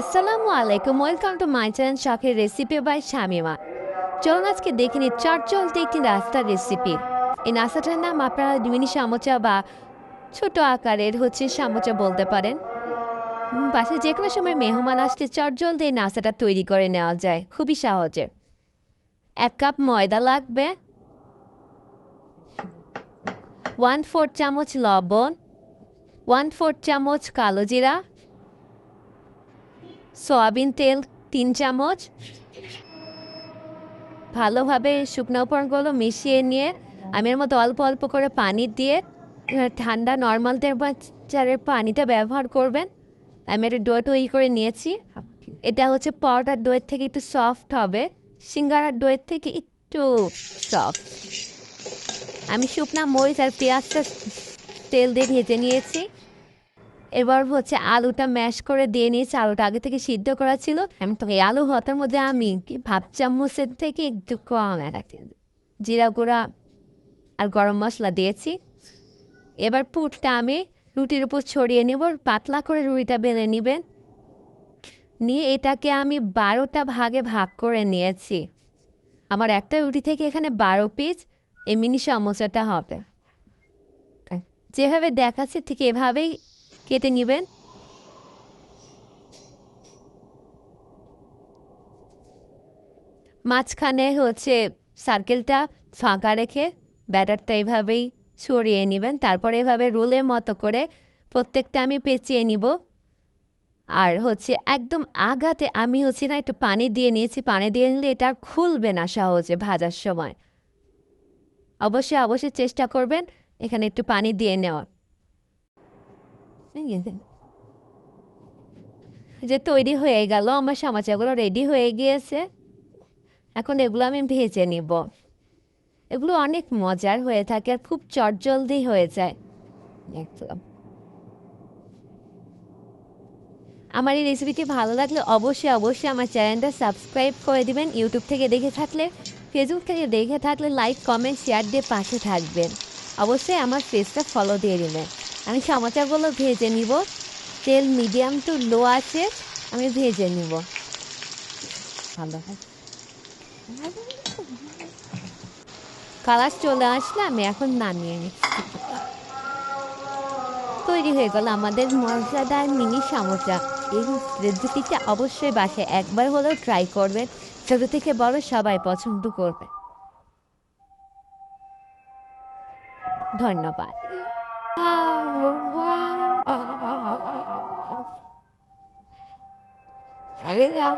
আসসালামু আলাইকুম welcome to my channel শখের রেসিপি বাই শামিমা চলুন আজকে দেখে নিই চট চলতে একটি নাস্তার রেসিপি এই নাস্তাটার নাম আপনারা মিনি সামোচা বা ছোট আকারের হচ্ছে সামোচা বলতে পারেন। বাসায় যে কোনো সময় মেহমান আসলে চট জলদি এই নাস্তাটা তৈরি করে নেওয়া যায়। খুবই সহজে। এক কাপ ময়দা লাগবে। ওয়ান ফোর চামচ লবণ। ওয়ান ফোর চামচ কালো জিরা। সয়াবিন তেল, তিন চামচ। ভালোভাবে শুকনো উপকরণগুলো মিশিয়ে নিয়ে আমি এর মধ্যে অল্প অল্প করে পানি দিয়ে ঠান্ডা নর্মাল টেম্পারেচারের পানিটা ব্যবহার করবেন। আমি একটা ডো তৈরি করে নিয়েছি। এটা হচ্ছে পরোটার দইয়ের থেকে একটু সফট হবে। সিঙ্গারার দইয়ের থেকে একটু সফট আমি শুকনা মরিচ আর পেঁয়াজটা তেল দিয়ে ভেজে নিয়েছি। এবার হচ্ছে আলুটা ম্যাশ করে দিয়ে নিয়েছি। আলুটা আগে থেকে সিদ্ধ করা ছিল। তো এই আলু হতার মধ্যে আমি কি ভাব চামচের থেকে একটু কম রাখি জিরা গুঁড়া আর গরম মশলা দিয়েছি। এবার পুরটা আমি রুটির উপর ছড়িয়ে নেব। পাতলা করে রুটিটা বেলে নেবেন। নিয়ে এটাকে আমি বারোটা ভাগে ভাগ করে নিয়েছি। আমার একটা রুটি থেকে এখানে বারো পিস এই মিনি হবে। যেভাবে দেখাচ্ছে ঠিক এভাবেই কেটে নেবেন মাঝখানে হচ্ছে সার্কেলটা ফাঁকা রেখে ব্যাটারটা এভাবেই ছড়িয়ে নেবেন। তারপরে এভাবে রোলের মতো করে প্রত্যেকটা আমি পেঁচিয়ে নিব। আর হচ্ছে একদম আগাতে আমি হচ্ছে না একটু পানি দিয়ে নিয়েছি। পানি দিয়ে নিলে এটা খুলবে না সহজে ভাজার সময়। অবশ্যই অবশ্যই চেষ্টা করবেন এখানে একটু পানি দিয়ে নেওয়ার। যে তৈরি হয়ে গেল আমার সমাচারগুলো রেডি হয়ে গিয়েছে এখন এগুলো আমি ভেজে নিব এগুলো অনেক মজার হয়ে থাকে আর খুব চটজলদি হয়ে যায় একদম আমার এই রেসিপিটি ভালো লাগলে অবশ্যই অবশ্যই আমার চ্যানেলটা সাবস্ক্রাইব করে দিবেন ইউটিউব থেকে দেখে থাকলে ফেসবুক থেকে দেখে থাকলে লাইক কমেন্ট শেয়ার দিয়ে পাশে থাকবেন। অবশ্যই আমার পেজটা ফলো দিয়ে দিবেন। আমি সমাচারগুলো ভেজে নিব। তেল মিডিয়াম টু লো আছে, আমি ভেজে নিব। ভালো কালার চলে আসলে আমি এখন নামিয়ে নিচ্ছি। তৈরি হয়ে গেল আমাদের মশলাদার মিনি সামোসা এই রেসিপিটা অবশ্যই বাসায় একবার হলেও ট্রাই করবেন। ছোট থেকে বড় সবাই পছন্দ করবে। ধন্যবাদ। Allez, là,